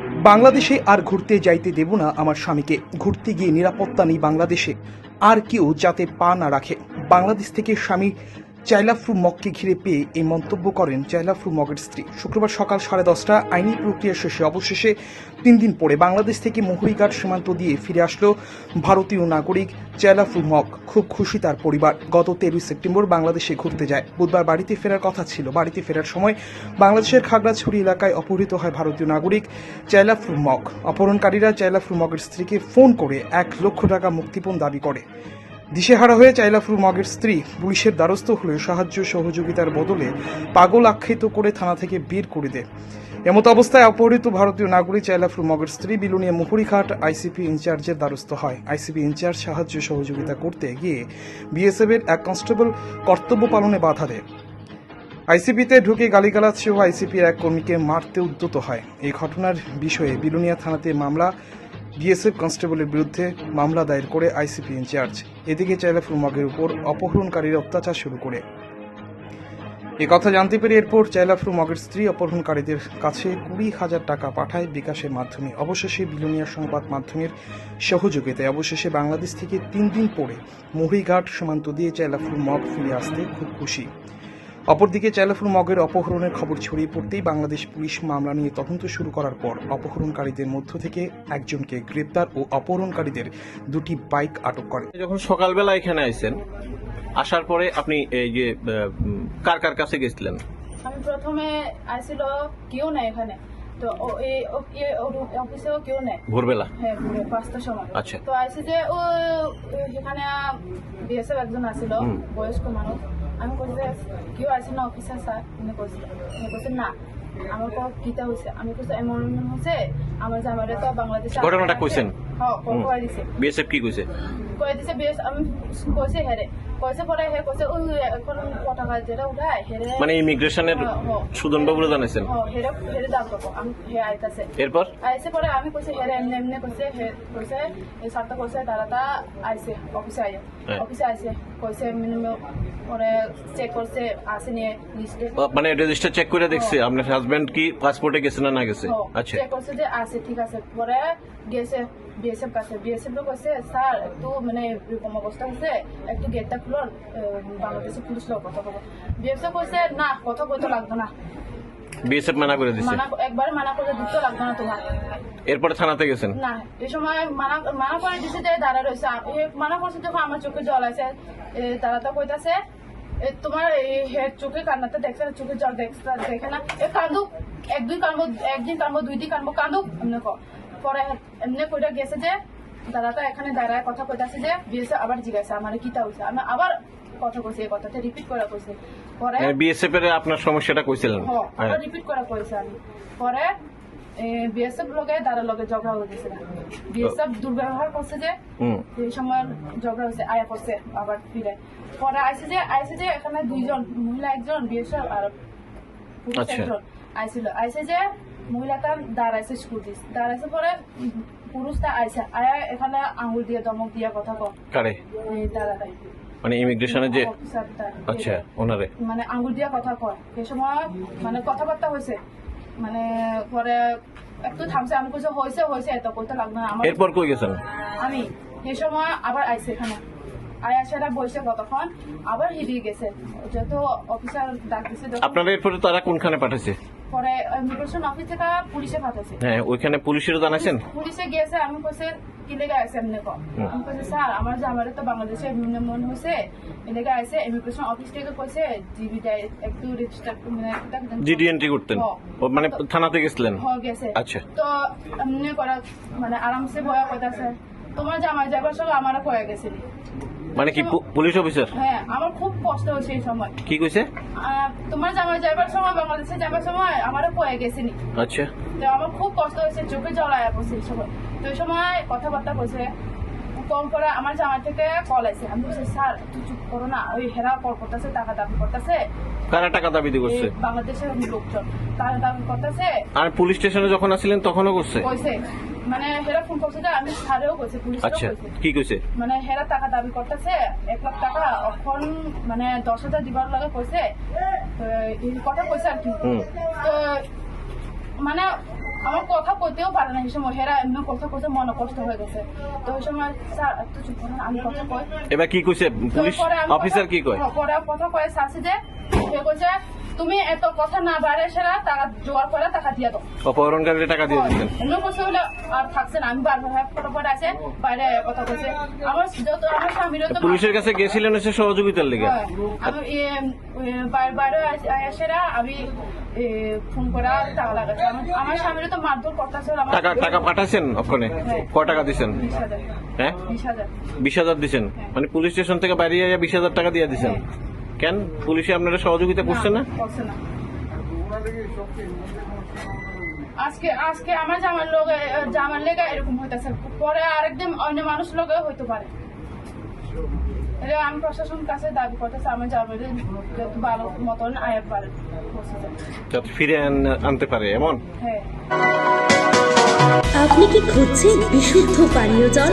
বাংলাদেশে আর ঘুরতে যাইতে দেব না আমার স্বামীকে। ঘুরতে গিয়ে নিরাপত্তা নেই বাংলাদেশে। আর কেউ যাতে পা না রাখে। বাংলাদেশ থেকে স্বামী চাইলাফ্রু মগকে ঘিরে পেয়ে এই মন্তব্য করেন চাইলাফ্রু মগের স্ত্রী। শুক্রবার সকাল সাড়ে দশটা আইনি প্রক্রিয়া শেষে, অবশেষে তিন দিন পরে বাংলাদেশ থেকে মুহুরিঘাট সীমান্ত দিয়ে ফিরে আসলো ভারতীয় নাগরিক চাইলাফ্রু মগ। খুব খুশি তার পরিবার। গত তেরোই সেপ্টেম্বর বাংলাদেশে ঘুরতে যায়। বুধবার বাড়িতে ফেরার কথা ছিল। বাড়িতে ফেরার সময় বাংলাদেশের খাগড়াছড়ি এলাকায় অপহৃত হয় ভারতীয় নাগরিক চাইলাফ্রু মগ। অপহরণকারীরা চাইলাফ্রু মগের স্ত্রীকে ফোন করে এক লক্ষ টাকা মুক্তিপণ দাবি করে। দিশেহারা হয়ে চাইলাফ্রু মগের স্ত্রী পুলিশের দ্বারস্থ হলে সাহায্য সহযোগিতার বদলে পাগল আখ্যায়িত করে থানা থেকে বের করে দেয়। এমত অবস্থায় অপহৃত ভারতীয় নাগরিক চাইলাফ্রু মগের স্ত্রী বিলুনিয়া মুহুরিঘাট আইসিপি ইনচার্জের দ্বারস্থ হয়। আইসিপি ইনচার্জ সাহায্য সহযোগিতা করতে গিয়ে বিএসএফ এর এক কনস্টেবল কর্তব্য পালনে বাধা দেয়। আইসিপিতে ঢুকে গালিগালাজ সহ আইসিপির এক কর্মীকে মারতে উদ্যত হয়। এই ঘটনার বিষয়ে বিলুনিয়া থানাতে মামলা বিএসএফ কনস্টেবলের বিরুদ্ধে মামলা দায়ের করে আইসিপি ইনচার্জ। এদিকে চাইলাফুল মগের উপর অপহরণকারীর অত্যাচার শুরু করে। এ কথা জানতে পেরে এরপর চাইলাফ্রু মগের স্ত্রী অপহরণকারীদের কাছে কুড়ি হাজার টাকা পাঠায় বিকাশের মাধ্যমে। অবশেষে বিলুনিয়া সংবাদ মাধ্যমের সহযোগিতায় অবশেষে বাংলাদেশ থেকে তিন দিন পরে মহিঘাট সীমান্ত দিয়ে চাইলাফ্রু মগ ফিরে আসতে খুব খুশি। অপরদিকে চাইলাফুল মগের অপহরণের খবর ছড়িয়ে পড়তেই বাংলাদেশ পুলিশ মামলা নিয়ে তদন্ত শুরু করার পর অপহরণকারীদের মধ্য থেকে একজনকে গ্রেপ্তার ও অপহরণকারীদের দুটি বাইক আটক করে। যখন সকালবেলা এখানে আইছেন আসার পরে আপনি এই যে কার কার কাছে গেছিলেন? আমি প্রথমে আসছিল কেউ নেই এখানে। তো এই অফিসেও কেউ নেই। ভোরবেলা? হ্যাঁ পাঁচটার সময়। আচ্ছা। তো আইসি যে ও সেখানে বিএসএফ একজন আসছিল হুম। বয়স্ক মানুষ। আমি কইছি যে কেউ আছে না অফিসার স্যার উনি কইছে উনি কইছে না আমার কো কিতা হইছে আমি কইছি এমন হয়েছে আমার জামাইরে তো বাংলাদেশে ঘটনাটা কইছেন? বিএসএফ কি কইছে কই দিছে বিএস আমি কইছে হেরে কইছে পরে হে কইছে ওই এখন পতাকা যেটা উঠায় হেরে মানে ইমিগ্রেশনের। সুদন বাবুরা জানাইছেন হেরে হেরে দাম করব আমি হে আইতাছে এরপর? আইসে পরে আমি কইছে হেরে এমনি এমনি কইছে হে কইছে এই সাতটা কইছে তারাটা আইছে অফিসে আইয়ে। হ্যাঁ। অফিসে আইছে কইছে মিনিমাম পরে চেক করছে আসে নিয়ে লিস্টে মানে রেজিস্টার চেক করে দেখছে আপনার হাজবেন্ড কি পাসপোর্টে গেছে না না গেছে? আচ্ছা। চেক করছে যে আছে ঠিক আছে। পরে গেছে বিএসএফ কাছে বিএসএফ কইছে স্যার একটু মানে এরকম অবস্থা হচ্ছে একটু গেটটা খুলুন বাংলাদেশে পুলিশ লোক কথা বলব বিএসএফ কইছে না কথা কইতে লাগতো না। বিএসএফ মানা করে দিছে? একবার মানা করে দিতে লাগতো না তোমার। এরপরে থানাতে গেছেন? না এই সময় মানা মানা করে দিছে যে দাঁড়া রয়েছে। মানা করছে যখন আমার চোখে জল আছে। তারা তো কইতাছে তোমার এই হেড চোখে কান্নাতে দেখছে না, চোখে জল দেখছে দেখে না। কান্দুক এক দুই কানবো একদিন কানবো দুই দিন কানবো কান্দুক এমনি ক পরে এমনি কইটা গেছে যে দাদাটা এখানে দাঁড়ায় কথা কইতাছে যে বিয়েছে আবার জিজ্ঞাসা আমার কিতা হইছে? আমি আবার কথা কইছি এই কথাটা রিপিট করে কইছে। পরে বিএসএফ এর আপনার সমস্যাটা কইছিলেন? হ্যাঁ, হ্যাঁ। রিপিট করা কইছে আমি পরে বিএসএফ লগে দাঁড়ার লগে ঝগড়া হয়ে গেছে বিএসএফ দুর্ব্যবহার করছে যে এই সময় ঝগড়া হয়েছে আয়া করছে আবার ফিরে। পরে আইসে যে আইসে যে এখানে দুইজন মহিলা একজন বিএসএফ আর পুরুষ আচ্ছা। একজন আইছিল। আইসে যে মহিলাটা দাঁড়াইছে স্কুটি দাঁড়াইছে পরে পুরুষটা আইসে আয়া এখানে আঙুল দিয়ে দমক দিয়া কথা কম কারে? দাদাটাই মানে ইমিগ্রেশনের যে আচ্ছা ওনারে। মানে আঙ্গুল দিয়া কথা কয়। সেই সময় মানে কথাবার্তা হয়েছে মানে পরে একটু থামছে। আমি কইছে হয়েছে হয়েছে এত কইতে লাগবে না। আমার এরপর কই গেছেন? আমি। সেই সময় আবার আইছে এখানে। আই আসারা বসে কতক্ষণ। আবার হিরিয়ে গেছে। যত অফিসার ডাক দিছে আপনারা এরপরে তারা কোনখানে পাঠাইছে? পরে ইমিগ্রেশন অফিস থেকে পুলিশে পাঠাইছে। হ্যাঁ ওইখানে পুলিশেরও জানাইছেন? পুলিশে গিয়েছে আমি কইছে কি লেগে আছে এমনি কম। আমি কইছে স্যার আমার যে আমার তো বাংলাদেশে এমনি মন হয়েছে এলাকা আছে ইমিগ্রেশন অফিস থেকে কইছে জিবি একটু রেজিস্টার মানে একটা- জিডি এন্ট্রি করতেন। ও মানে থানাতে গেছিলেন? হয়ে গেছে। আচ্ছা। তো এমনি করা মানে আরামসে বয়া কইতাছে তোমার জামাই যাবার সব আমারও হয়ে গেছে। মানে কি পুলিশ অফিসার হ্যাঁ আমার খুব কষ্ট হয়েছে এই সময়। কি কইছে? তোমার জামাই যাবার সময় বাংলাদেশে যাবার সময় আমারও হয়ে গেছে নি। আচ্ছা। তো আমার খুব কষ্ট হয়েছে চোখে জল আয়া পড়ছে এই সময়। তো এই সময় কথাবার্তা কইছে কম করে আমার জামাই থেকে কল আছে আমি বলছি স্যার একটু চুপ করো না ওই হেরা কল করতেছে টাকা দাবি করতেছে। কারা টাকা দাবি করছে? বাংলাদেশের লোকজন টাকা দাবি করতেছে। আর পুলিশ স্টেশনে যখন আসছিলেন তখনও করছে? কইছে। মানে হেরা ফোন করছে যে আমি স্যারেও কইছে পুলিশেরও আচ্ছা কইছে কি কইছে? মানে হেরা টাকা দাবি করতেছে এক লাখ টাকা এখন মানে দশ হাজার দিবার লাগে কইছে তো এই কথা কইছে আর কি। হুম। তো মানে আমার কথা কইতেও পারে না এই সময় হেরা এমনি কথা কইতে মনে কষ্ট হয়ে গেছে। তো ওই সময় স্যার একটু চুপ করুন আমি কথা কই। এবার কি কইছে? পুলিশ আমি অফিসার কথা- কি কয়? পরে কথা কয়ে শাসি যে সে কইছে তুমি এত কথা না বাড়ে সেরা টাকা জোগাড় করে টাকা দিয়ে দাও। অপহরণকারীরা টাকা দিয়ে দিচ্ছেন। অন্য বসে হলে আর থাকছে না আমি বারবার হ্যাঁ ফটো ফটো আছে বাইরে কথা কইছে আমার যত আমার স্বামীরও তো পুলিশের কাছে গেছিলেন হচ্ছে সহযোগিতার লেগে। হ্যাঁ, আমি বাইরে এসেরা আমি ফোন করা টাকা লাগাচ্ছে। আমার স্বামীরও তো মারধর করতেছে টাকা টাকা পাঠাইছেন ওখানে হ্যাঁ। ক টাকা দিছেন হ্যাঁ? বিশ হাজার। দিছেন মানে পুলিশ স্টেশন থেকে বাইরে বিশ হাজার টাকা দিয়ে দিছেন কেন? পুলিশে আপনারা সহযোগিতা করছে না? করছে না। আজকে আজকে আমার জামার লোক জামার লেগে এরকম হইতেছে। পরে আরেকদিন অন্য মানুষ লোকে হইতে পারে। এটা আমি প্রশাসন কাছে দাবি করতেছি আমার জামার ভালো মতন পারে যাতে ফিরে আন- আনতে পারে এমন? হ্যাঁ। আপনি কি খুঁজছেন বিশুদ্ধ পানীয় জল?